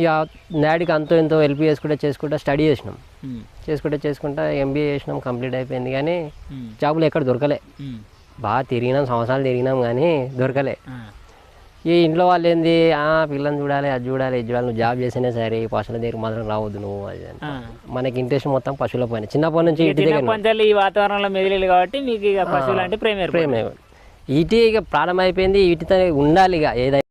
ఇక డాడీకి అంతో ఎంతో హెల్ప్ చేసుకుంటే చేసుకుంటా స్టడీ చేసినాం. చేసుకుంటే చేసుకుంటా ఎంబీఏ చేసినాం కంప్లీట్ అయిపోయింది కానీ జాబులు ఎక్కడ దొరకలే. బాగా తిరిగినాం సంవత్సరాలు తిరిగినాం కానీ దొరకలే. ఈ ఇంట్లో వాళ్ళు ఏంది? ఆ పిల్లని చూడాలి అది చూడాలి ఇది చూడాలి నువ్వు జాబ్ చేసినా సరే ఈ పశువుల దగ్గర మాత్రం రావద్దు నువ్వు అది అని. మనకి ఇంట్రెస్ట్ మొత్తం పశువుల పైన. చిన్నప్పటి నుంచి ఇంటి దగ్గర ఈ వాతావరణంలో మెదిలేదు కాబట్టి మీకు ఇక పశువులు అంటే ప్రేమ. ప్రేమ. ఈటి ఇక ప్రాణం అయిపోయింది వీటితో ఉండాలి ఇక. ఏదైనా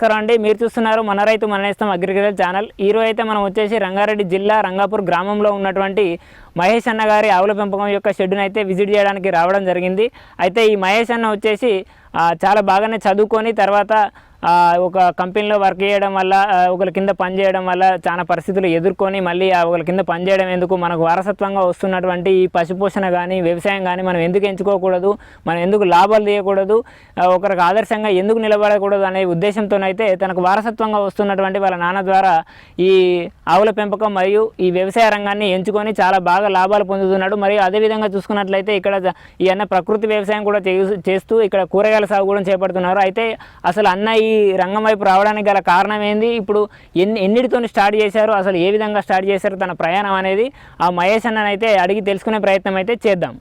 నమస్కారం అండి. మీరు చూస్తున్నారు మన రైతు మన నేస్తం అగ్రికల్చర్ ఛానల్. ఈరోజు అయితే మనం వచ్చేసి రంగారెడ్డి జిల్లా రంగాపూర్ గ్రామంలో ఉన్నటువంటి మహేష్ అన్న గారి ఆవుల పెంపకం యొక్క షెడ్యూని అయితే విజిట్ చేయడానికి రావడం జరిగింది. అయితే ఈ మహేష్ అన్న వచ్చేసి చాలా బాగానే చదువుకొని తర్వాత ఒక కంపెనీలో వర్క్ చేయడం వల్ల ఒకరి కింద పని చేయడం వల్ల చాలా పరిస్థితులు ఎదుర్కొని మళ్ళీ ఆ ఒకరి కింద పని చేయడం ఎందుకు? మనకు వారసత్వంగా వస్తున్నటువంటి ఈ పశుపోషణ కానీ వ్యవసాయం కానీ మనం ఎందుకు ఎంచుకోకూడదు? మనం ఎందుకు లాభాలు తీయకూడదు? ఒకరికి ఆదర్శంగా ఎందుకు నిలబడకూడదు అనే ఉద్దేశంతోనైతే తనకు వారసత్వంగా వస్తున్నటువంటి వాళ్ళ నాన్న ద్వారా ఈ ఆవుల పెంపకం మరియు ఈ వ్యవసాయ రంగాన్ని ఎంచుకొని చాలా బాగా లాభాలు పొందుతున్నాడు. మరియు అదేవిధంగా చూసుకున్నట్లయితే ఇక్కడ ఈ అన్న ప్రకృతి వ్యవసాయం కూడా చేస్తూ ఇక్కడ కూరగాయల సాగు కూడా చేపడుతున్నారు. అయితే అసలు అన్న ఈ రంగం వైపు రావడానికి గల కారణం ఏంది? ఇప్పుడు ఎన్ని ఎన్నిటితో స్టార్ట్ చేశారు? అసలు ఏ విధంగా స్టార్ట్ చేశారు? తన ప్రయాణం అనేది ఆ మహేష్ అన్ననైతే అడిగి తెలుసుకునే ప్రయత్నం అయితే చేద్దాం.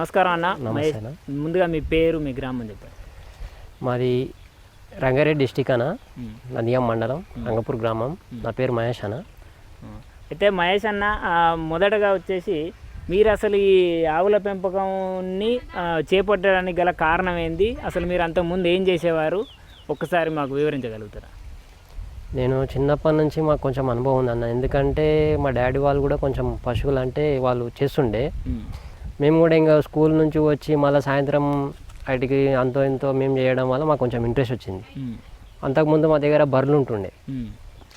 నమస్కారం అన్న. మహేష్ అన్న. ముందుగా మీ పేరు మీ గ్రామం చెప్పండి. మాది రంగారెడ్డి డిస్టిక్ అన్న. నందియాం మండలం రంగపూర్ గ్రామం. నా పేరు మహేష్ అన్న. అయితే మహేష్ అన్న మొదటగా వచ్చేసి మీరు అసలు ఈ ఆవుల పెంపకంని చేపట్టడానికి గల కారణం ఏంది? అసలు మీరు అంతకుముందు ఏం చేసేవారు? ఒక్కసారి మాకు వివరించగలుగుతారా? నేను చిన్నప్పటి నుంచి మాకు కొంచెం అనుభవం ఉంది అన్న. ఎందుకంటే మా డాడీ వాళ్ళు కూడా కొంచెం పశువులు అంటే వాళ్ళు చేస్తుండే. మేము కూడా ఇంకా స్కూల్ నుంచి వచ్చి మళ్ళీ సాయంత్రం వాటికి అంతో ఇంతో మేము చేయడం వల్ల మాకు కొంచెం ఇంట్రెస్ట్ వచ్చింది. అంతకుముందు మా దగ్గర బర్రెలు ఉంటుండే.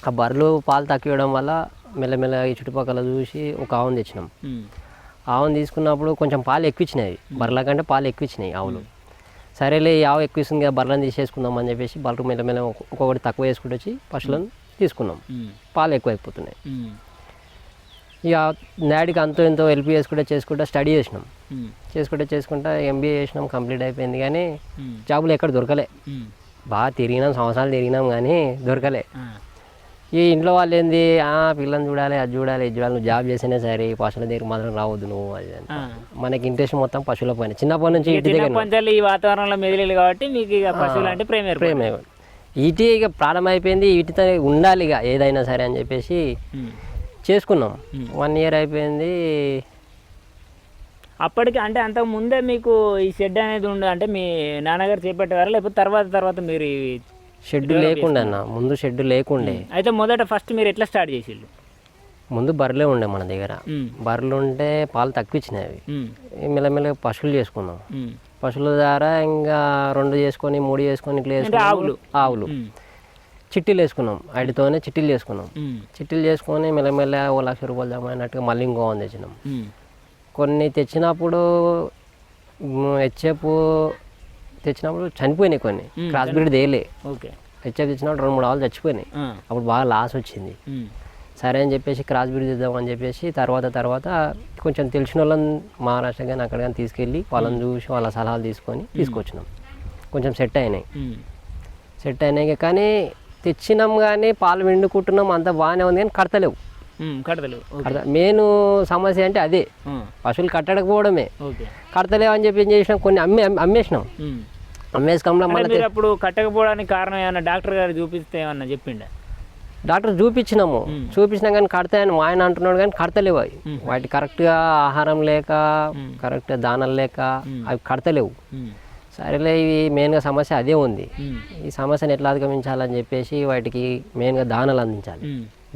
ఆ బర్రెలు పాలు తక్కువ ఇవ్వడం వల్ల మెల్లమెల్ల ఈ చుట్టుపక్కల చూసి ఒక ఆవును తెచ్చినాం. ఆవును తీసుకున్నప్పుడు కొంచెం పాలు ఎక్కువ ఇచ్చినాయి బర్రెల కంటే పాలు ఎక్కువ ఇచ్చినాయి ఆవులు సరేలే ఈ ఆవు ఎక్కువ ఇస్తుంది కదా బర్రెలను తీసేసుకుందాం అని చెప్పేసి బర్రెలు మెల్లమెల్ల ఒక్కొ- ఒక్కొక్కటి తక్కువ వేసుకుంటూ వచ్చి పశువులను తీసుకున్నాం. పాలు ఎక్కువ అయిపోతున్నాయి ఇక డాడీకి అంతో ఎంతో హెల్ప్ చేసుకుంటే చేసుకుంటా స్టడీ చేసినాం. చేసుకుంటే చేసుకుంటా ఎంబీఏ చేసినాం కంప్లీట్ అయిపోయింది. కానీ జాబులు ఎక్కడ దొరకలే. బాగా తిరిగినాం సంవత్సరాలు తిరిగినాం కానీ దొరకలే. ఈ ఇంట్లో వాళ్ళు ఏంది? ఆ పిల్లని చూడాలి అది చూడాలి ఇది చూడాలి నువ్వు జాబ్ చేసినా సరే ఈ పశువుల దగ్గర మాత్రం రావద్దు నువ్వు అది అని. మనకి ఇంట్రెస్ట్ మొత్తం పశువుల పైన. చిన్నప్పటి నుంచి ఇంటి దగ్గర ఈ వాతావరణంలో మెదిలేదు కాబట్టి మీకు ఇక పశువులు అంటే ప్రేమ. ప్రేమ ఈటి ఇక ప్రాణం అయిపోయింది వీటితో ఉండాలి ఇక ఏదైనా సరే అని చెప్పేసి. చేసుకున్నాం. వన్ ఇయర్ అయిపోయింది. అప్పటికి అంటే అంతకు ముందే మీకు ఈ షెడ్ అనేది ఉండే అంటే మీ నాన్నగారు చేపట్టేవారా? లేకపోతే తర్వాత తర్వాత మీరు షెడ్ లేకుండే అన్న. ముందు షెడ్ లేకుండే. అయితే మొదట ఫస్ట్ మీరు ఎట్లా స్టార్ట్ చేసిళ్ళు? ముందు బర్రెలే ఉండే మన దగ్గర. బర్రెలు ఉంటే పాలు తక్కువ. ఈ మెల్లమెల్లగా పశువులు చేసుకున్నాం. పశువుల ద్వారా ఇంకా రెండు చేసుకొని మూడు చేసుకొని ఇట్లా అంటే చేసుకున్నాం. ఆవులు. ఆవులు. చిట్టీలు వేసుకున్నాం. వాటితోనే చిట్టీలు చేసుకున్నాం. చిట్టీలు చేసుకొని మెల్లమెల్ల ఓ లక్ష రూపాయలు జమ అయినట్టుగా మళ్ళీ ఇంకో వంద తెచ్చినాం. కొన్ని తెచ్చినప్పుడు హెచ్ఎఫ్ తెచ్చినప్పుడు చనిపోయినాయి కొన్ని. క్రాస్ బ్రీడ్ తేలే. ఓకే. హెచ్ఎఫ్ తెచ్చినప్పుడు రెండు మూడు ఆవులు చచ్చిపోయినాయి. అప్పుడు బాగా లాస్ వచ్చింది. సరే అని చెప్పేసి క్రాస్ బ్రీడ్ ఇద్దాం అని చెప్పేసి తర్వాత తర్వాత కొంచెం తెలిసిన వాళ్ళని మహారాష్ట్ర కానీ అక్కడ కానీ తీసుకెళ్ళి వాళ్ళని చూసి వాళ్ళ సలహాలు తీసుకొని తీసుకొచ్చినాం. కొంచెం సెట్ అయినాయి. సెట్ అయినాయి కానీ తెచ్చినాం కానీ పాలు వెండుకుంటున్నాం అంత బాగానే ఉంది కానీ కడతలేవు. ఉమ్, కడతలు ఓకే. కడత మెయిన్ సమస్య అంటే అదే. పశువులు కట్టకపోవడమే. ఓకే. కడతలేవు అని చెప్పి ఏం చేసినాం? కొన్ని అమ్మే అమ్- అమ్మేసినాం. మళ్ళీ అప్పుడు కట్టకపోవడానికి కారణం ఏమన్నా డాక్టర్ గారు చూపిస్తే ఏమన్నా చెప్పిండ? డాక్టర్ చూపించినాము. చూపించినా కానీ కడతాయని మా ఆయన అంటున్నాడు కానీ కడతలేవు అవి. వాటి కరెక్ట్గా ఆహారం లేక కరెక్ట్గా దానాలు లేక అవి కడతలేవు. సరేలే ఇవి మెయిన్గా సమస్య అదే ఉంది. ఈ సమస్యను ఎట్లా అధిగమించాలని చెప్పేసి వాటికి మెయిన్గా దానాలు అందించాలి.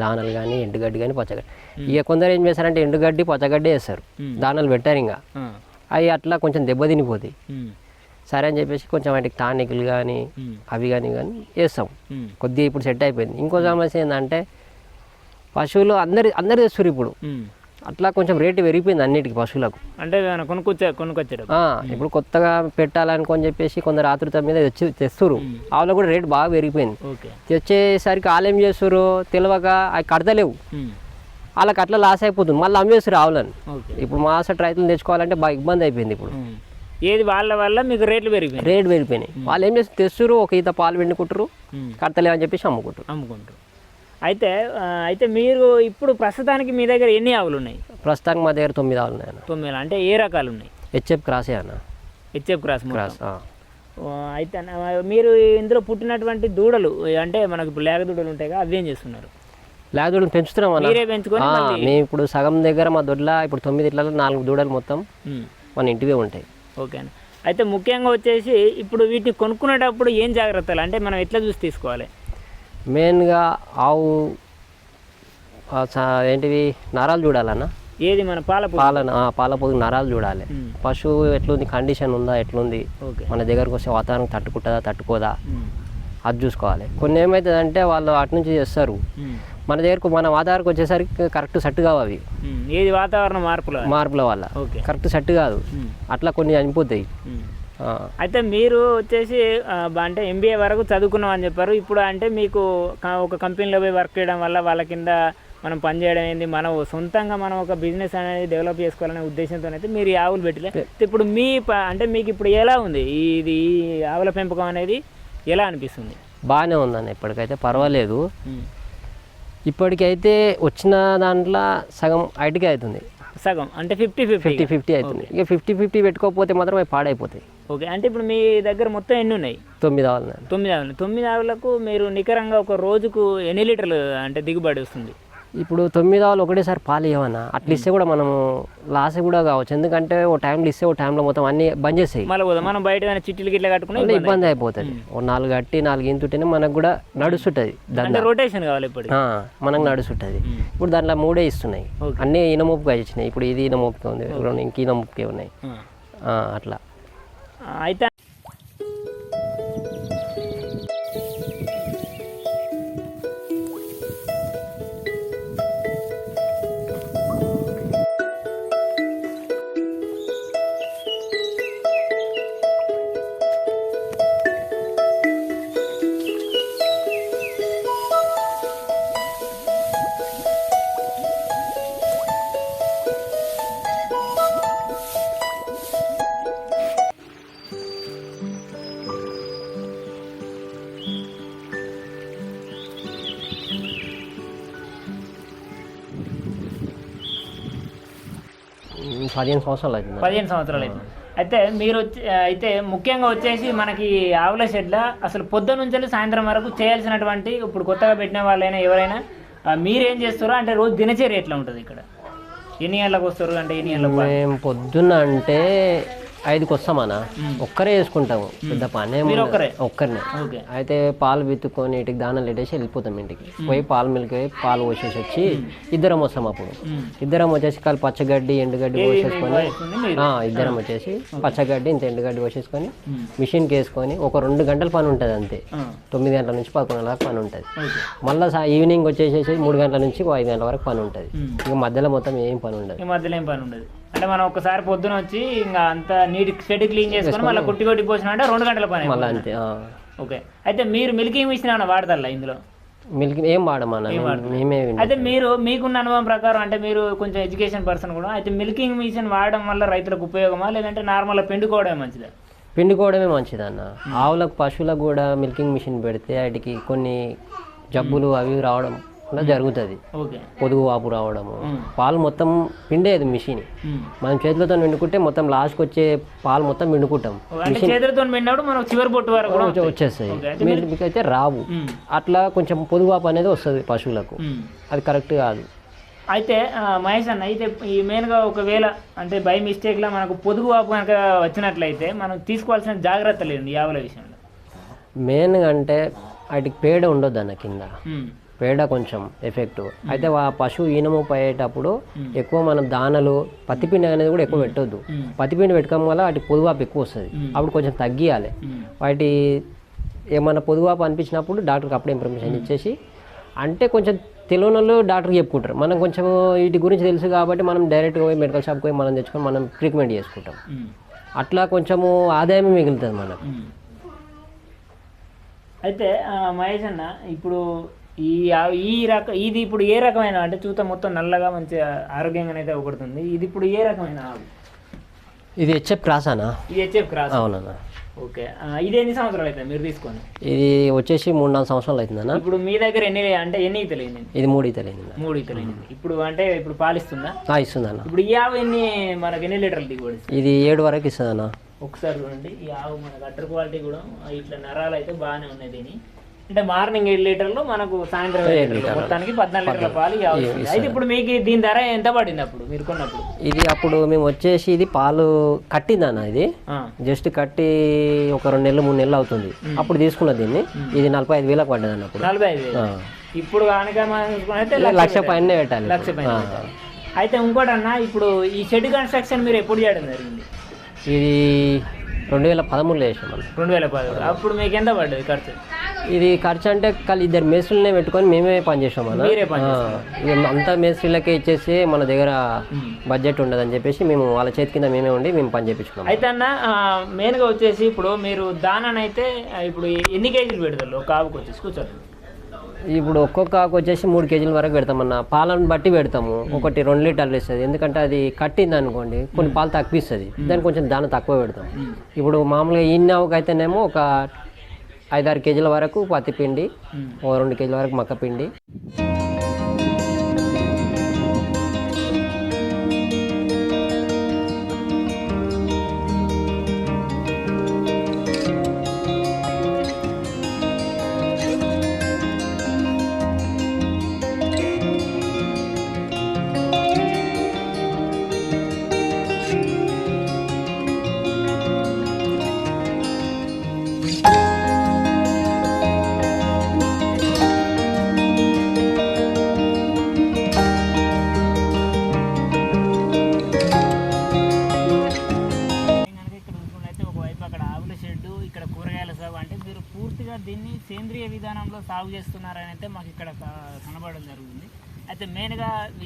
దానాలు కానీ ఎండుగడ్డి కానీ పచ్చగడ్డి. ఇక కొందరు ఏం చేస్తారంటే ఎండుగడ్డి పచ్చగడ్డి వేస్తారు. దానాలు పెట్టారు ఇంకా. అవి అట్లా కొంచెం దెబ్బతినిపోతాయి సరే అని చెప్పేసి కొంచెం వాటికి టానిక్లు కానీ అవి కానీ కానీ వేస్తాం. కొద్దిగా ఇప్పుడు సెట్ అయిపోయింది. ఇంకో సమస్య ఏంటంటే పశువులు అందరి అందరు తెస్తారు ఇప్పుడు. అట్లా కొంచెం రేటు పెరిగిపోయింది అన్నిటికీ పశువులకు. అంటే కొనుక్కొచ్చా కొనుక్కొచ్చాడు ఆ, ఇప్పుడు కొత్తగా పెట్టాలనుకొని చెప్పేసి కొందరు ఆతృత మీద తెచ్చి తెస్తారు. ఆవులో కూడా రేటు బాగా పెరిగిపోయింది. తెచ్చేసరికి వాళ్ళు ఏం చేస్తారు తెలియక అవి కడతలేవు. వాళ్ళకి అట్లా లాస్ అయిపోతుంది. మళ్ళీ అమ్మేస్తారు ఆవులని. ఇప్పుడు మా అసలు రైతులు తెచ్చుకోవాలంటే బాగా ఇబ్బంది అయిపోయింది ఇప్పుడు. ఏది వాళ్ళ వల్ల మీకు రేట్లు పెరిగిపోయినాయి? రేటు పెరిగిపోయినాయి. వాళ్ళు ఏం చేస్తారు తెస్తారు ఒక ఈత పాలు పిండుకుంటారు. కడతలేవు అని చెప్పేసి అమ్ముకుంటారు అమ్ముకుంటారు అయితే అయితే మీరు ఇప్పుడు ప్రస్తుతానికి మీ దగ్గర ఎన్ని ఆవులు ఉన్నాయి ప్రస్తుతానికి మా దగ్గర తొమ్మిది ఆవులు ఉన్నాయి తొమ్మిది అంటే ఏ రకాలు ఉన్నాయి హెచ్ఎఫ్ క్రాసే అన్న. HF cross. క్రాస్ అయితే మీరు ఇందులో పుట్టినటువంటి దూడలు అంటే మనకు ఇప్పుడు లేగ దూడలు ఉంటాయి కదా అవి ఏం చేస్తున్నారు? లేక దూడలు పెంచుతున్నాం అన్న. మేము ఇప్పుడు సగం దగ్గర మా దొడ్ల ఇప్పుడు తొమ్మిది ఇట్లలో నాలుగు దూడలు మొత్తం మన ఇంటివే ఉంటాయి. ఓకే అయితే ముఖ్యంగా వచ్చేసి ఇప్పుడు వీటిని కొనుక్కునేటప్పుడు ఏం జాగ్రత్తలు? అంటే మనం ఎట్లా చూసి తీసుకోవాలి? మెయిన్గా ఆవు ఏంటివి నరాలు చూడాలన్న? ఏది మన పాల? పాలన ఆ, పాల పొదుగు నరాలు చూడాలి. పశువు ఎట్లుంది కండిషన్ ఉందా ఎట్లుంది? మన దగ్గరకు వస్తే వాతావరణం తట్టుకుంటుందా తట్టుకోదా? అది చూసుకోవాలి. కొన్ని ఏమవుతుందంటే వాళ్ళు అటు నుంచి చేస్తారు. మన దగ్గరకు మన వాతావరణకు వచ్చేసరికి కరెక్ట్ సెట్ కావు అవి. ఏది వాతావరణ మార్పులు? మార్పుల వల్ల. కరెక్ట్ సెట్ కాదు. అట్లా కొన్ని చనిపోతాయి. అయితే మీరు వచ్చేసి అంటే ఎంబీఏ వరకు చదువుకున్నాం అని చెప్పారు. ఇప్పుడు అంటే మీకు ఒక కంపెనీలో పోయి వర్క్ చేయడం వల్ల వాళ్ళ కింద మనం పనిచేయడం ఏంది? మనం సొంతంగా మనం ఒక బిజినెస్ అనేది డెవలప్ చేసుకోవాలనే ఉద్దేశంతో అయితే మీరు ఈ ఆవులు పెట్టలే. ఇప్పుడు మీ అంటే మీకు ఇప్పుడు ఎలా ఉంది? ఇది ఈ ఆవుల పెంపకం అనేది ఎలా అనిపిస్తుంది? బాగానే ఉందన్న ఇప్పటికైతే పర్వాలేదు. ఇప్పటికైతే వచ్చిన దాంట్లో సగం ఐటికే అవుతుంది. సగం. అంటే ఫిఫ్టీ ఫిఫ్టీ ఫిఫ్టీ ఫిఫ్టీ అవుతుంది. ఇక ఫిఫ్టీ ఫిఫ్టీ పెట్టుకోకపోతే మాత్రం అవి పాడైపోతాయి. ఓకే. అంటే ఇప్పుడు మీ దగ్గర మొత్తం ఎన్ని ఉన్నాయి? తొమ్మిది ఆవులు తొమ్మిది ఆవులు. తొమ్మిది ఆవులకు మీరు నికరంగా ఒక రోజుకు ఎన్ని లీటర్లు అంటే దిగుబడి వస్తుంది? ఇప్పుడు తొమ్మిది ఆవులు ఒకటేసారి పాలు ఇవ్వనా? అట్లా ఇస్తే కూడా మనము లాస్ కూడా కావచ్చు. ఎందుకంటే ఓ టైంలో ఇస్తే ఓ టైంలో మొత్తం అన్ని బంద్ మనం బయట చిట్టీలు గిట్ల కట్టుకుని ఇబ్బంది అయిపోతుంది. ఓ నాలుగు కట్టి నాలుగు ఇంతుంటేనే మనకు కూడా నడుస్తుంటుంది దందా. రొటేషన్ కావాలి ఇప్పుడు మనకు నడుస్తుంటుంది. ఇప్పుడు దాంట్లో మూడే ఇస్తున్నాయి. అన్నీ ఇనమొప్పుగా ఇచ్చినాయి ఇప్పుడు ఇది ఇనమొప్పుగా ఉంది. ఇంక ఇనమొప్పుకే ఉన్నాయి. అట్లా. అయితే పదిహేను సంవత్సరాలు అవుతుంది పదిహేను సంవత్సరాలు అయితే అయితే మీరు వచ్చి అయితే ముఖ్యంగా వచ్చేసి మనకి ఆవుల షెడ్ల అసలు పొద్దు నుంచి సాయంత్రం వరకు చేయాల్సినటువంటి ఇప్పుడు కొత్తగా పెట్టిన వాళ్ళైనా ఎవరైనా మీరేం చేస్తారో అంటే రోజు దినచర్య ఎట్లా ఉంటుంది ఇక్కడ? ఎన్ని గంటలకు వస్తారు అంటే ఎన్ని గంటలకు మేము పొద్దున్న అంటే ఐదుకి వస్తామన్నా ఒక్కరే వేసుకుంటాము పెద్ద పని? ఒక్కరినే. అయితే పాలు విత్తుకొని ఇంటికి దానాలు పెట్టేసి వెళ్ళిపోతాం ఇంటికి. పోయి పాలు మిల్క్ పోయి పాలు పోసేసి వచ్చి ఇద్దరం వస్తాం అప్పుడు. ఇద్దరం వచ్చేసి కాలు పచ్చగడ్డి ఎండుగడ్డి పోసేసుకొని ఇద్దరం వచ్చేసి పచ్చగడ్డి ఇంత ఎండుగడ్డి పోసేసుకొని. మిషన్కి వేసుకొని ఒక రెండు గంటల పని ఉంటుంది అంతే. తొమ్మిది గంటల నుంచి పదకొండు గంటల వరకు పని ఉంటుంది. మళ్ళీ ఈవినింగ్ వచ్చేసేసి మూడు గంటల నుంచి ఐదు గంటల వరకు పని ఉంటుంది. ఇక మధ్యలో మొత్తం ఏం పని ఉండదు. మధ్యలో ఏం పని ఉండదు. అంటే మనం ఒకసారి పొద్దున వచ్చి ఇంకా అంత నీట్ షెడ్ క్లీన్ చేసుకొని మళ్ళీ కొట్టి కొట్టి పోసిన అంటే రెండు గంటల పని మళ్ళీ. అంతే. ఓకే. అయితే మీరు మిల్కింగ్ మిషన్ ఏమైనా వాడతారా ఇందులో? మిల్క్ ఏం వాడమన్నా మేమే. అయితే మీరు మీకున్న అనుభవం ప్రకారం అంటే మీరు కొంచెం ఎడ్యుకేషన్ పర్సన్ కూడా అయితే మిల్కింగ్ మిషన్ వాడడం వల్ల రైతులకు ఉపయోగమా? లేదంటే నార్మల్గా పిండుకోవడమే మంచిదా? పిండుకోవడమే మంచిదన్న ఆవులకు పశువులకు కూడా మిల్కింగ్ మిషన్ పెడితే వాటికి కొన్ని జబ్బులు అవి రావడం కూడా జరుగుతుంది. పొదుగు వాపు రావడము. పాలు మొత్తం పిండేది మిషన్. మనం చేతులతో పిండుకుంటే మొత్తం లాస్ట్కి వచ్చే పాలు మొత్తం వచ్చే- వచ్చేస్తాయి. మీకైతే రావు. అట్లా కొంచెం పొదుగు వాపు అనేది వస్తుంది పశువులకు. అది కరెక్ట్ కాదు. అయితే మహేష్ అన్న అయితే ఈ మెయిన్గా ఒకవేళ అంటే బై మిస్టేక్లో మనకు పొదుగు వాపు కనుక వచ్చినట్లయితే మనం తీసుకోవాల్సిన జాగ్రత్తలు ఏంటి ఈ ఆవుల విషయంలో? మెయిన్గా అంటే వాటికి పేడ ఉండొద్దు అన్న కింద. పేడ కొంచెం ఎఫెక్ట్ అయితే ఆ పశువు ఈనము పోయేటప్పుడు ఎక్కువ మనం దానలు పత్తిపిండి అనేది కూడా ఎక్కువ పెట్టొద్దు. పత్తిపిండి పెట్టుకోవడం వల్ల వాటి పొదువాపు ఎక్కువ వస్తుంది. అప్పుడు కొంచెం తగ్గియాలి. వాటి ఏమన్నా పొదువాపు అనిపించినప్పుడు డాక్టర్కి అప్పుడే ఇన్ఫర్మేషన్ ఇచ్చేసి అంటే కొంచెం తెలియని వాళ్ళు డాక్టర్కి చెప్పుకుంటారు. మనం కొంచెం వీటి గురించి తెలుసు కాబట్టి మనం డైరెక్ట్గా పోయి మెడికల్ షాప్కి పోయి మనం తెచ్చుకొని మనం ట్రీట్మెంట్ చేసుకుంటాం. అట్లా కొంచెము ఆదాయం మిగులుతుంది మనకు. అయితే మహేష్ అన్న ఇప్పుడు ఈ ఈ రక ఇది ఇప్పుడు ఏ రకమైన అంటే చూత మొత్తం నల్లగా మంచిగా ఆరోగ్యంగా అయితే ఒకడుతుంది ఇది ఇప్పుడు ఏ రకమైన ఆవు? ఇది హెచ్ఎఫ్ క్రాసానా ఇది హెచ్ఎఫ్ క్రాస్. అవునన్నా. ఓకే. ఇది ఎన్ని సంవత్సరాలు అవుతుంది మీరు తీసుకొని? ఇది వచ్చేసి మూడు నాలుగు సంవత్సరాలు అవుతుందన్న ఇప్పుడు మీ దగ్గర ఎన్ని అంటే ఎన్ని తెలియదు ఇది మూడు తెలియదు మూడు తెలియదు ఇప్పుడు అంటే ఇప్పుడు పాలిస్తుందా? ఇస్తుందన్న ఇప్పుడు ఈ ఆవు ఎన్ని మనకి ఎన్ని లీటర్లు దిగుబడి? ఇది ఏడు వరకు ఇస్తుందన్న ఒకసారి చూడండి. ఈ ఆవు మన గట్టర్ క్వాలిటీ కూడా ఇట్లా నరాలు అయితే బాగానే ఉన్నాయి దీని. అంటే మార్నింగ్ ఏడు లీటర్లు మనకు సాయంత్రం ఏడు లీటర్లు. మొత్తానికి పద్నాలుగు లీటర్ల పాలు. అయితే ఇప్పుడు మీకు దీని ధర ఎంత పడింది అప్పుడు మీరు కొన్నప్పుడు? ఇది అప్పుడు మేము వచ్చేసి ఇది పాలు కట్టిందన్న ఇది. జస్ట్ కట్టి ఒక రెండు నెలలు మూడు నెలలు అవుతుంది. అప్పుడు తీసుకున్న దీన్ని. ఇది నలభై ఐదు వేలకు పడ్డది అన్నప్పుడు నలభై ఐదు. ఇప్పుడు కనుక లక్ష పైన పెట్టాలి. లక్ష పైన. అయితే ఇంకోటి అన్న ఇప్పుడు ఈ షెడ్ కన్స్ట్రక్షన్ మీరు ఎప్పుడు చేయడం జరిగింది? ఇది రెండు వేల పదమూడులో వేసాం రెండు వేల పదహారు అప్పుడు మీకు ఎంత పడ్డది ఖర్చు? ఇది ఖర్చు అంటే కల్ ఇద్దరు మేస్త్రులనే పెట్టుకొని మేమే పని చేసాం అన్న. అంతా మేస్త్రీలకే ఇచ్చేసి మన దగ్గర బడ్జెట్ ఉండదని చెప్పేసి మేము వాళ్ళ చేతి కింద మేమే ఉండి మేము పని చేపించుకున్నాం. అయితే అన్న మెయిన్గా వచ్చేసి ఇప్పుడు మీరు దానానైతే ఇప్పుడు ఎన్ని కేజీలు పెడతారు? ఒక ఆవుకు వచ్చేసి కూర్చోండి. ఇప్పుడు ఒక్కొక్క ఆకు వచ్చేసి మూడు కేజీల వరకు పెడతామన్న పాలను బట్టి పెడతాము. ఒకటి రెండు లీటర్లు ఇస్తుంది ఎందుకంటే అది కట్టింది అనుకోండి కొన్ని పాలు తక్కువ ఇస్తుంది. దానికి కొంచెం దాని తక్కువ పెడతాం. ఇప్పుడు మామూలుగా ఇన్ని ఆవుకి అయితేనేమో ఒక ఐదారు కేజీల వరకు పత్తి పిండి ఓ రెండు కేజీల వరకు మక్క పిండి.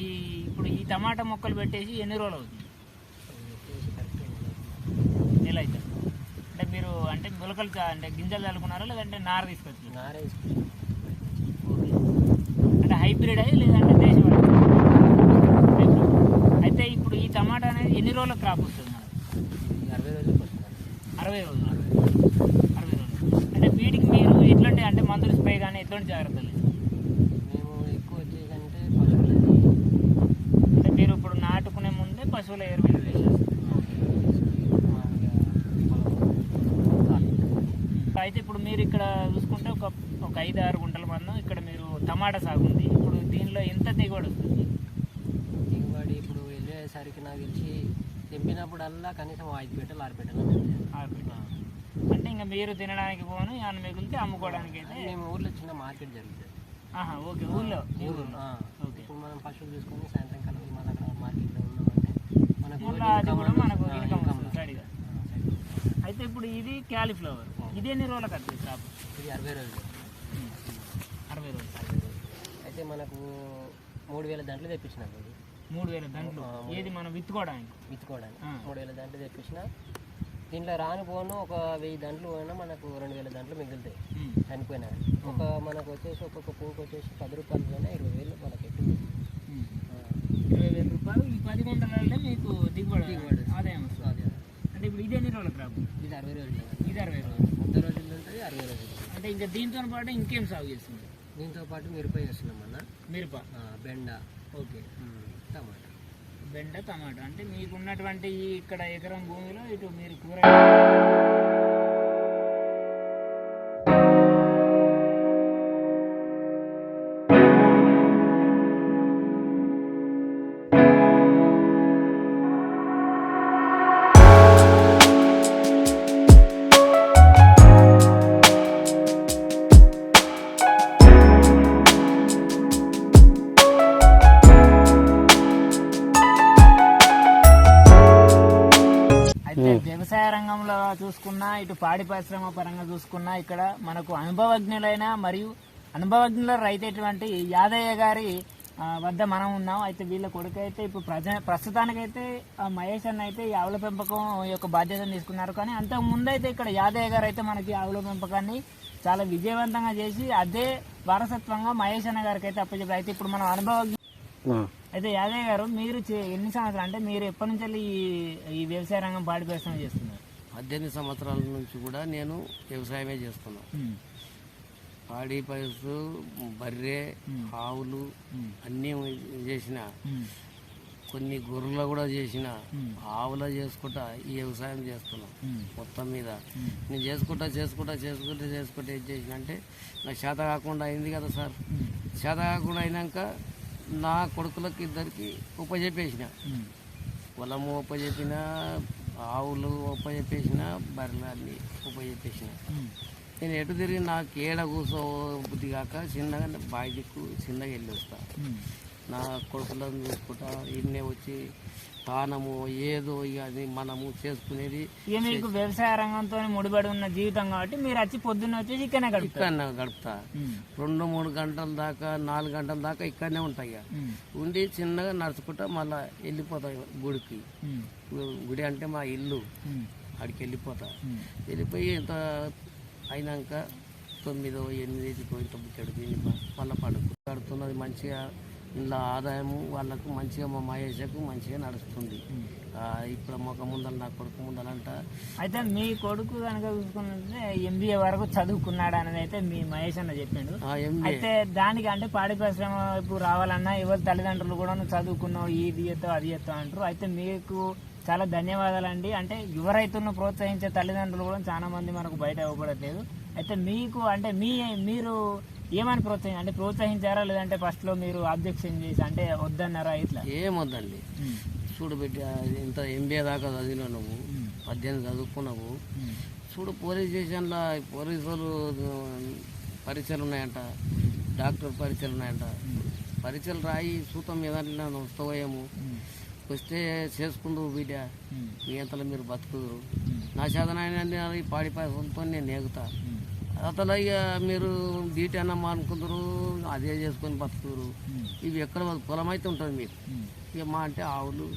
ఈ ఇప్పుడు ఈ టమాటా మొక్కలు పెట్టేసి ఎన్ని రోజులు అవుతుంది? నెల అయితే అంటే మీరు అంటే మొలకలు అంటే గింజలు చల్లుకున్నారా లేదంటే నార తీసుకొచ్చారు? అంటే హైబ్రిడ్ అయ్యి లేదంటే దేశవాళీ అయితే ఇప్పుడు ఈ టమాటా అనేది ఎన్ని రోజుల క్రాప్ వస్తుంది అరవై రోజులకు అరవై రోజులు. అరవై రోజులు. అంటే వీటికి మీరు ఎట్లాంటి అంటే మందులు స్ప్రే కానీ ఎట్లాంటి జాగ్రత్తలు మేము ఎక్కువ వచ్చేసి అంటే పశువులు అంటే మీరు ఇప్పుడు నాటుకునే వేసేస్తారు. అయితే ఇప్పుడు మీరు ఇక్కడ చూసుకుంటే ఒక ఒక ఐదు ఆరు గుంటల మందం ఇక్కడ మీరు టమాటా సాగు ఉంది. ఇప్పుడు దీనిలో ఎంత దిగుబడి వస్తుంది? దిగుబడి ఇప్పుడు వెళ్ళేసరికి నాకు తెలిసి తెంపినప్పుడల్లా కనీసం ఐదు పెట్టలు ఆరు పెట్టలు ఆరు పెట్టెలు. అంటే ఇంకా మీరు తినడానికి పోను ఏమైనా మిగిలితే అమ్ముకోవడానికి అయితే మేము ఊర్లో చిన్న మార్కెట్ జరుగుతుంది. ఆహా ఓకే ఊళ్ళో ఆ, ఓకే. ఇప్పుడు మనం పశువులు తీసుకొని సాయంత్రం కల్లా మన మార్కెట్లో మళ్ళీ అది కూడా మనకు ఇన్కమ్ వస్తుంది. సరిగా. అయితే ఇప్పుడు ఇది క్యాలీఫ్లవర్. ఇది ఎన్ని రోజులకు వస్తుంది క్రాప్ ఇది అరవై రోజులు. అరవై రోజులు. అయితే మనకు మూడు వేల దాంట్లో తెప్పించినాం ఇది. మూడు వేల దాంట్లో. ఏది మనం విత్తుకోవడానికి? విత్తుకోవడానికి. మూడు వేల దాంట్లో తెప్పించిన దీంట్లో రాని పోను ఒక వెయ్యి దంట్లు పోయినా మనకు రెండు వేల దంట్లు మిగులుతాయి. చనిపోయినా. ఒక మనకు వచ్చేసి ఒక్కొక్క పువ్వుకి వచ్చేసి పది రూపాయలు పోయినా ఇరవై వేలు మనకి ఉమ్. ఇరవై వేల రూపాయలు ఈ పది గుంటలలో మీకు దిగుబడి దిగుబడి. ఆదాయం వస్తుంది. అంటే ఇప్పుడు ఇది ఎన్ని రోజుల క్రాప్? ఇది అరవై రోజులు ఇది అరవై రోజులు. వంద రోజులు ఉంటుంది అరవై రోజులు. అంటే ఇంకా దీంతో పాటు ఇంకేం సాగు చేస్తుంది దీంతో పాటు మిరపకాయ వేస్తున్నాం అన్న. మిరప? బెండ. ఓకే. టమాటా. బెండ టమాటా. అంటే మీకు ఉన్నటువంటి ఇక్కడ ఎకరం భూమిలో ఇటు మీరు కూర పరిశ్రమ పరంగా చూసుకున్నా ఇక్కడ మనకు అనుభవజ్ఞులైన మరియు అనుభవజ్ఞుల రైతేటువంటి యాదయ్య గారి వద్ద మనం ఉన్నాం. అయితే వీళ్ళ కొడుకు అయితే ఇప్పుడు ప్రజ ప్రస్తుతానికైతే మహేష్ అన్న అయితే ఈ ఆవుల పెంపకం యొక్క బాధ్యతను తీసుకున్నారు. కానీ అంతకు ముందు అయితే ఇక్కడ యాదయ్య గారు అయితే మనకి ఆవుల పెంపకాన్ని చాలా విజయవంతంగా చేసి అదే వారసత్వంగా మహేష్ అన్న గారికి అయితే అప్పచెప్పారు. అయితే ఇప్పుడు మనం అనుభవజ్ఞ అయితే యాదయ్య గారు మీరు చే- ఎన్ని సంవత్సరాలు అంటే మీరు ఎప్పటి నుంచి ఈ వ్యవసాయ రంగం పాడి పరిశ్రమ చేస్తున్నారు? పద్దెనిమిది సంవత్సరాల నుంచి కూడా నేను వ్యవసాయమే చేస్తున్నాను. పాడి పైసు బర్రె ఆవులు అన్నీ చేసిన కొన్ని గొర్రెలు కూడా చేసిన ఆవుల చేసుకుంటా ఈ వ్యవసాయం చేస్తున్నాం మొత్తం మీద. నేను చేసుకుంటా చేసుకుంటా చేసుకుంటా చేసుకుంటా ఏం చేసిన అంటే నాకు చేత కాకుండా అయింది కదా సార్. చేత కాకుండా అయినాక నా కొడుకులకు ఇద్దరికి ఉపజెప్పేసిన పొలము ఉపజెప్పిన ఆవులు ఉపజెప్పేసిన బర్రెలు అన్నీ ఉపజెప్పేసిన నేను ఎటు తిరిగి నాకు ఏడ కూసో బుద్ధి కాక చిన్నగా బావి దిక్కు చిన్నగా వెళ్ళి వస్తా నా కొడుకులను చూసుకుంటా ఇన్నే వచ్చి తానము ఏదో ఇక అది మనము చేసుకునేది ఇక మీకు వ్యవసాయ రంగంతో ముడిపడి ఉన్న జీవితం కాబట్టి మీరు వచ్చి పొద్దున్న వచ్చేసి ఇక్కడనే గడుపుతారు. ఇక్కడ గడుపుతా. రెండు మూడు గంటల దాకా నాలుగు గంటల దాకా ఇక్కడనే ఉంటాయి. ఉండి చిన్నగా నడుచుకుంటా మళ్ళా వెళ్ళిపోతాయి గుడికి. గుడి అంటే మా ఇల్లు. అక్కడికి వెళ్ళిపోతా. వెళ్ళిపోయి ఇంత అయినాక తొమ్మిదో ఎనిమిదికి ఇంత బుక్కెడు తిని మళ్ళీ పడుకు కడుతున్నది మంచిగా ఇంట్లో ఆదాయము వాళ్ళకు మంచిగా మా మహేషకు మంచిగా నడుస్తుంది. ఇప్పుడు మొక్క ముందర నా కొడుకు ముందరంట. అయితే మీ కొడుకు కనుక చూసుకున్నట్లయితే ఎంబీఏ వరకు చదువుకున్నాడు అనేది అయితే మీ మహేష్ అన్న చెప్పిండు. అయితే దానికి అంటే పాడి పరిశ్రమ ఇప్పుడు రావాలన్నా ఎవరి తల్లిదండ్రులు కూడా నువ్వు చదువుకున్నావు ఇది చేస్తావు అది చేస్తావు అంటారు. అయితే మీకు చాలా ధన్యవాదాలండి. అంటే యువ రైతులను ప్రోత్సహించే తల్లిదండ్రులు కూడా చాలా మంది మనకు బయట ఇవ్వబడట్లేదు. అయితే మీకు అంటే మీ మీరు ఏమని ప్రోత్సహి అంటే ప్రోత్సహించారా? లేదంటే ఫస్ట్లో మీరు అబ్జెక్షన్ చేసి అంటే వద్దన్నారా ఇట్లా? ఏమొద్దండి చూడు బిడ్డ ఇంత ఎంబీఏ దాకా చదివినా నువ్వు పద్దెనిమిది చదువుకున్నావు. చూడు పోలీస్ స్టేషన్లో పోలీసులు పరీక్షలు ఉన్నాయంట డాక్టర్ పరీక్షలు ఉన్నాయంట. పరీక్షలు రాయి సూతం మీద వస్తావేమో వస్తే చేసుకుందు బిడ్డ. మీ అంతలో మీరు బతుకుదురు. నా ఈ పాడి పాయసంతో నేను నేగుతా. అతను ఇక మీరు బీటీ అన్నమా అనుకుందరు అదే చేసుకొని బతుకుదురు ఇవి ఎక్కడ పొలం అయితే ఉంటుంది మీకు ఇక మా అంటే ఆవులు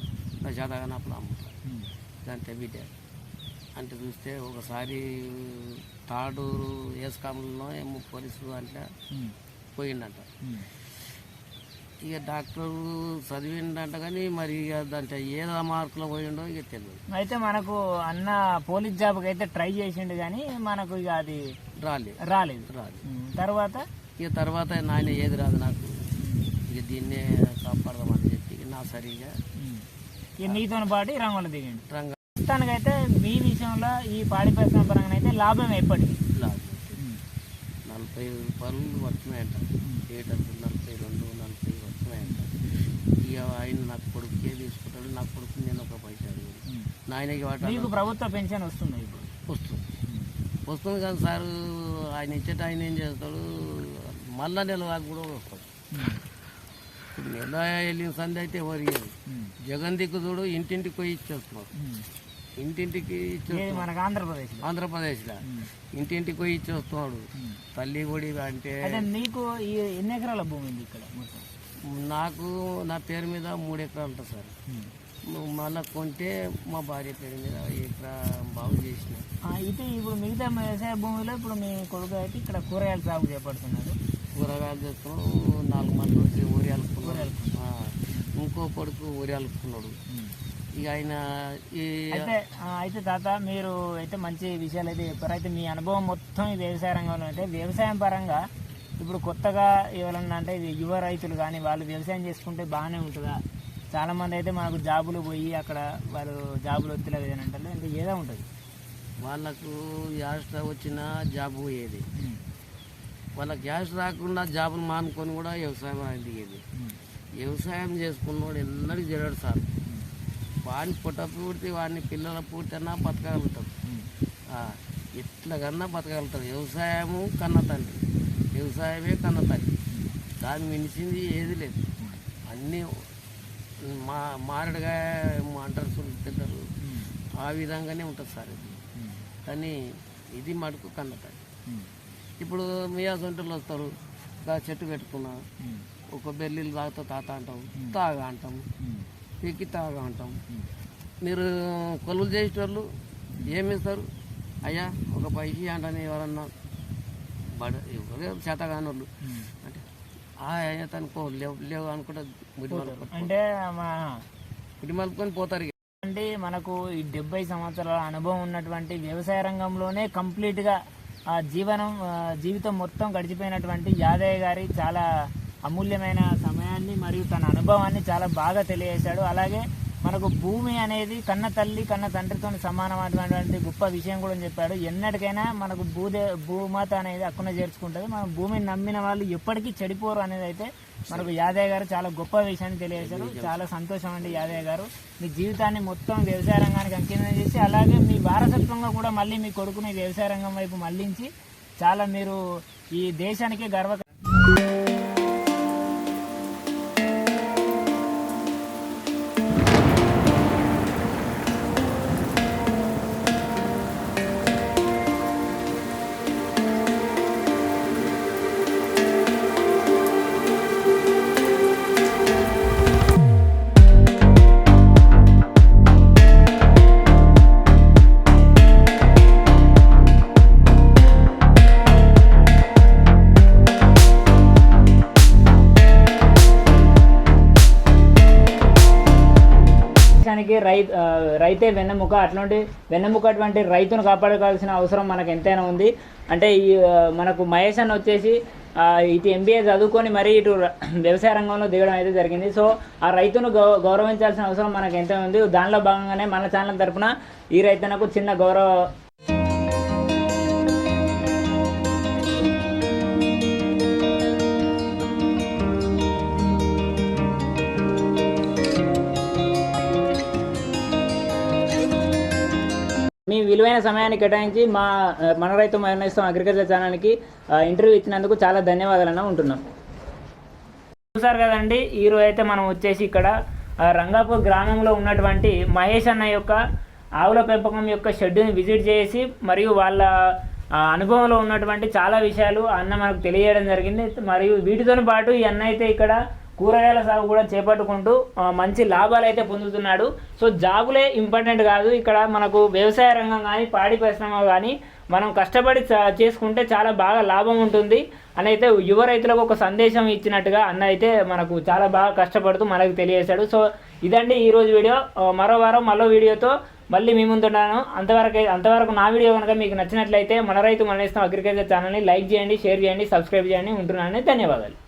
నా చేతగానప్పుడు అమ్ముతా అంతే అంటే చూస్తే ఒకసారి తాడూరు ఏసుకాములలో ఏమో పోలీసు అంటే పోయిండంట. ఇక డాక్టర్ చదివిండంట కానీ మరి ఇక దాంట్లో ఏదో మార్కులో పోయిండో ఇక తెలియదు అయితే మనకు అన్న పోలీస్ జాబ్కి అయితే ట్రై చేసిండు కానీ మనకు ఇక అది రాలేదు. రాలేదు. రాలేదు. తర్వాత? ఇక తర్వాత నాయన ఏది రాదు నాకు. ఇక దీన్నే కాపాడదామని చెప్పి నా సరిగా ఇక నీతో పాటు రంగంలో దిగండి. రంగ ప్రస్తుతానికైతే మీ విషయంలో ఈ పాడి పరిశ్రమ పరంగా అయితే లాభం ఎప్పటికీ లాదు నలభై రూపాయలు వస్తున్నాయంట లీటర్కి నలభై రెండు నలభై వస్తున్నాయంట ఇక ఆయన నాకు కొడుకే తీసుకుంటాడు నా కొడుకు నేను ఒక పైసా అడిగాను నాయనకి వాట మీకు ప్రభుత్వ పెన్షన్ వస్తుంది ఇప్పుడు? వస్తుంది. వస్తుంది కానీ సార్. ఆయన ఇచ్చేట ఆయన ఏం చేస్తాడు? మళ్ళా నెల దాకా కూడా వస్తాడు. ఇప్పుడు నెల వెళ్ళిన సంధి అయితే ఇయ్యరు. జగన్ దిక్కు చూడు ఇంటింటికి పోయి ఇచ్చేస్తున్నాడు. ఇంటింటికి ఇచ్చేస్తున్నాడు. మనకు ఆంధ్రప్రదేశ్లో? ఆంధ్రప్రదేశ్లో. ఇంటింటికి పోయి ఇచ్చేస్తున్నాడు. తల్లి గుడి అంటే ఈ ఎన్ని ఎకరాల భూమి ఉంది ఇక్కడ నాకు నా పేరు మీద మూడు ఎకరాలు ఉంటుంది సార్. మళ్ళీ కొంటే మా భార్య పేరు మీద ఎకరా బాగు చేసి అయితే ఇప్పుడు మిగతా వ్యవసాయ భూమిలో ఇప్పుడు మీ కొడుకు అయితే ఇక్కడ కూరగాయల సాగు చేపడుతున్నాడు. కూరగాయలు తెస్తున్నాం నాలుగు మంది వచ్చి ఊరి అలుపుకున్నాడు ఇంకో కొడుకు ఊరి అలుపుకున్నాడు ఇక ఆయన ఈ అయితే అయితే తాత మీరు అయితే మంచి విషయాలు అయితే చెప్పారు. అయితే మీ అనుభవం మొత్తం ఈ వ్యవసాయ రంగంలో అయితే వ్యవసాయం పరంగా ఇప్పుడు కొత్తగా ఎవరన్నా అంటే ఇది యువ రైతులు కానీ వాళ్ళు వ్యవసాయం చేసుకుంటే బాగానే ఉంటుందా? చాలా మంది అయితే మనకు జాబులు పోయి అక్కడ వాళ్ళు జాబులు వద్దలేదు అని అంటారు. ఇంకా ఏదో ఉంటుంది. వాళ్ళకు యాస్ట్ వచ్చిన జాబ్ పోయేది. వాళ్ళకి యాస్ట్ రాకుండా జాబులు మానుకొని కూడా వ్యవసాయం అనేది దిగేది వ్యవసాయం చేసుకున్నవాడు ఎన్నడూ జరగడు సార్. వాడిని పుట్ట పూర్తి వాడిని పిల్లల పూర్తి అన్నా బతకగలుగుతాడు ఆ, ఎట్లాగన్నా బతకగలుగుతాడు వ్యవసాయము కన్న తండ్రి. వ్యవసాయమే కన్న తండ్రి. దాన్ని మించింది ఏది లేదు. అన్నీ మా మారడుగా అంటారు చూడు తింటారు ఆ విధంగానే ఉంటుంది సార్ ఇది. కానీ ఇది మటుకు కన్న ఇప్పుడు మియా సొంటలు వస్తారు. చెట్టు పెట్టుకున్నా. ఒక బెల్లీలు తాగుతా తాత అంటాం. తాగా అంటాం. పీకి తాగా అంటాం. మీరు కొలువులు చేసేటోళ్ళు ఏమి అయ్యా ఒక పైకి అంటని ఎవరన్నా. బడ ఎవరు చేత కానోళ్ళు. అంటే తనుకో లేవు లేవు అనుకుంటే అంటే మా మలుపుకొని పోతారు. అంటే మనకు ఈ డెబ్బై సంవత్సరాల అనుభవం ఉన్నటువంటి వ్యవసాయ రంగంలోనే కంప్లీట్గా ఆ జీవనం జీవితం మొత్తం గడిచిపోయినటువంటి యాదయ్య గారి చాలా అమూల్యమైన సమయాన్ని మరియు తన అనుభవాన్ని చాలా బాగా తెలియజేశాడు. అలాగే మనకు భూమి అనేది కన్న తల్లి కన్న తండ్రితో సమానమైనటువంటి గొప్ప విషయం కూడా చెప్పాడు. ఎన్నటికైనా మనకు భూదే భూమాత అనేది అక్కున చేర్చుకుంటుంది. మనం భూమిని నమ్మిన వాళ్ళు ఎప్పటికీ చెడిపోరు అనేది అయితే మనకు యాదయ్య గారు చాలా గొప్ప విషయాన్ని తెలియజేశారు. చాలా సంతోషం అండి యాదయ్య గారు. మీ జీవితాన్ని మొత్తం వ్యవసాయ రంగానికి అంకితం చేసి అలాగే మీ వారసత్వంగా కూడా మళ్ళీ మీ కొడుకుని వ్యవసాయ రంగం వైపు మళ్ళించి చాలా మీరు ఈ దేశానికి గర్వ రై రైతే వెన్నెముక. అట్లాంటి వెన్నెముక అటువంటి రైతును కాపాడుకోవాల్సిన అవసరం మనకు ఎంతైనా ఉంది. అంటే ఈ మనకు మహేష్ అన్న వచ్చేసి ఇటు ఎంబీఏ చదువుకొని మరీ ఇటు వ్యవసాయ రంగంలో దిగడం అయితే జరిగింది. సో ఆ రైతును గౌ గౌరవించాల్సిన అవసరం మనకు ఎంత ఉంది. దానిలో భాగంగానే మన ఛానల్ తరఫున ఈ రైతునకు చిన్న గౌరవ మీ విలువైన సమయాన్ని కేటాయించి మా మన రైతు మరణిస్తాం అగ్రికల్చర్ ఛానల్కి ఇంటర్వ్యూ ఇచ్చినందుకు చాలా ధన్యవాదాలన్న ఉంటున్నాం. చూసారు కదండి ఈరోజు అయితే మనం వచ్చేసి ఇక్కడ రంగాపూర్ గ్రామంలో ఉన్నటువంటి మహేష్ అన్న యొక్క ఆవుల పెంపకం యొక్క షెడ్యూని విజిట్ చేసి మరియు వాళ్ళ అనుభవంలో ఉన్నటువంటి చాలా విషయాలు అన్న మనకు తెలియజేయడం జరిగింది. మరియు వీటితో పాటు ఈ అన్న అయితే ఇక్కడ కూరగాయల సాగు కూడా చేపట్టుకుంటూ మంచి లాభాలు అయితే పొందుతున్నాడు. సో జాబులే ఇంపార్టెంట్ కాదు. ఇక్కడ మనకు వ్యవసాయ రంగం కానీ పాడి పరిశ్రమ కానీ మనం కష్టపడి చేసుకుంటే చాలా బాగా లాభం ఉంటుంది. అని అయితే యువ రైతులకు ఒక సందేశం ఇచ్చినట్టుగా అన్న అయితే మనకు చాలా బాగా కష్టపడుతూ మనకు తెలియజేశాడు. సో ఇదండి ఈరోజు వీడియో. మరో వారం మరో వీడియోతో మళ్ళీ మీ ముందున్నాను అంతవరకు అంతవరకు నా వీడియో కనుక మీకు నచ్చినట్లయితే మన రైతు మన ఇస్తాం అగ్రికల్చర్ ఛానల్ని లైక్ చేయండి షేర్ చేయండి సబ్స్క్రైబ్ చేయండి. ఉంటున్నాను. ధన్యవాదాలు.